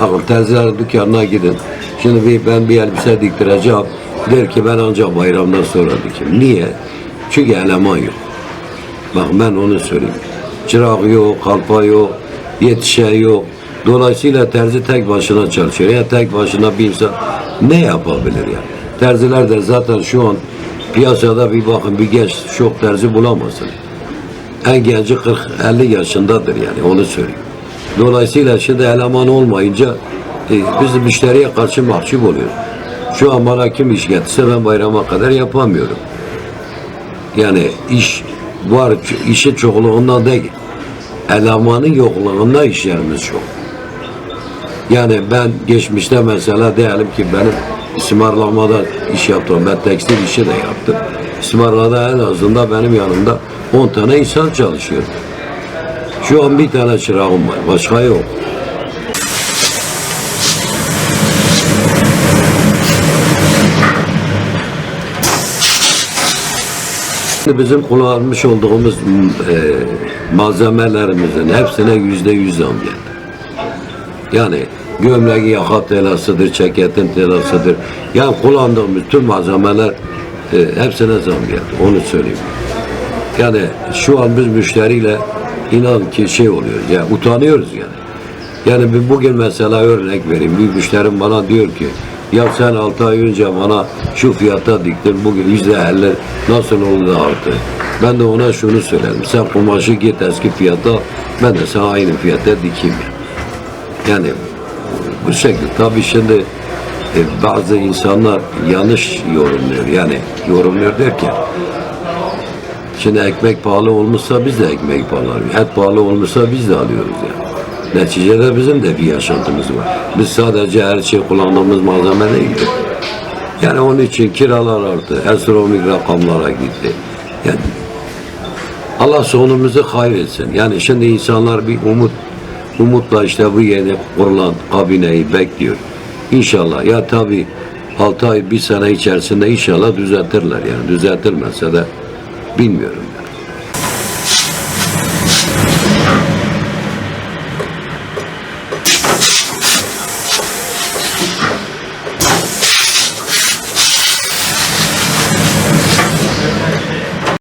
Bakın terzilerin dükkanına gidin. Şimdi bir, ben bir elbise diktireceğim. Der ki ben ancak bayramdan sonra dikeyim. Niye? Çünkü eleman yok. Bak ben onu söyleyeyim. Çırak yok, kalpa yok, yetişen yok. Dolayısıyla terzi tek başına çalışıyor. Ya tek başına bir insan ne yapabilir yani? Terziler de zaten şu an piyasada bir bakın bir genç çok terzi bulamazsın. En genci 40-50 yaşındadır yani onu söyleyeyim. Dolayısıyla şimdi eleman olmayınca e, biz müşteriye karşı mahcup oluyoruz. Şu an bana kim iş getirse ben bayrama kadar yapamıyorum. Yani iş var, işin çokluğundan değil. Elemanın yokluğunda iş yerimiz çok. Yani ben geçmişte mesela diyelim ki benim ısmarlamada iş yaptım. Ben tekstil işi de yaptım. Ismarlada en azından benim yanımda 10 tane insan çalışıyor. Şu an bir tane çırağım var. Başka yok. Bizim kullanmış olduğumuz e, malzemelerimizin hepsine yüzde yüz zam geldi. Yani gömleği yaka telasıdır, ceketin telasıdır. Yani kullandığımız tüm malzemeler e, hepsine zam geldi. Onu söyleyeyim. Yani şu an biz müşteriyle inan ki şey oluyor. Ya utanıyoruz yani. Yani bir bugün mesela örnek vereyim. Bir müşterim bana diyor ki ya sen 6 ay önce bana şu fiyata diktin bugün yüzde elli nasıl oldu da arttı? Ben de ona şunu söyledim. Sen kumaşı git eski fiyata ben de sana aynı fiyata dikeyim. Yani bu şekilde. Tabii şimdi e, bazı insanlar yanlış yorumluyor. Yani yorumluyor derken Şimdi ekmek pahalı olmuşsa biz de ekmek pahalı alıyoruz. Et pahalı olmuşsa biz de alıyoruz yani. Neticede bizim de bir yaşantımız var. Biz sadece her şey kullandığımız malzeme değil. Yani onun için kiralar arttı. Astronomik rakamlara gitti. Yani Allah sonumuzu hayretsin. Yani şimdi insanlar bir umut umutla işte bu yeni kurulan kabineyi bekliyor. İnşallah ya tabii 6 ay bir sene içerisinde inşallah düzeltirler yani düzeltilmezse de Bilmiyorum yani.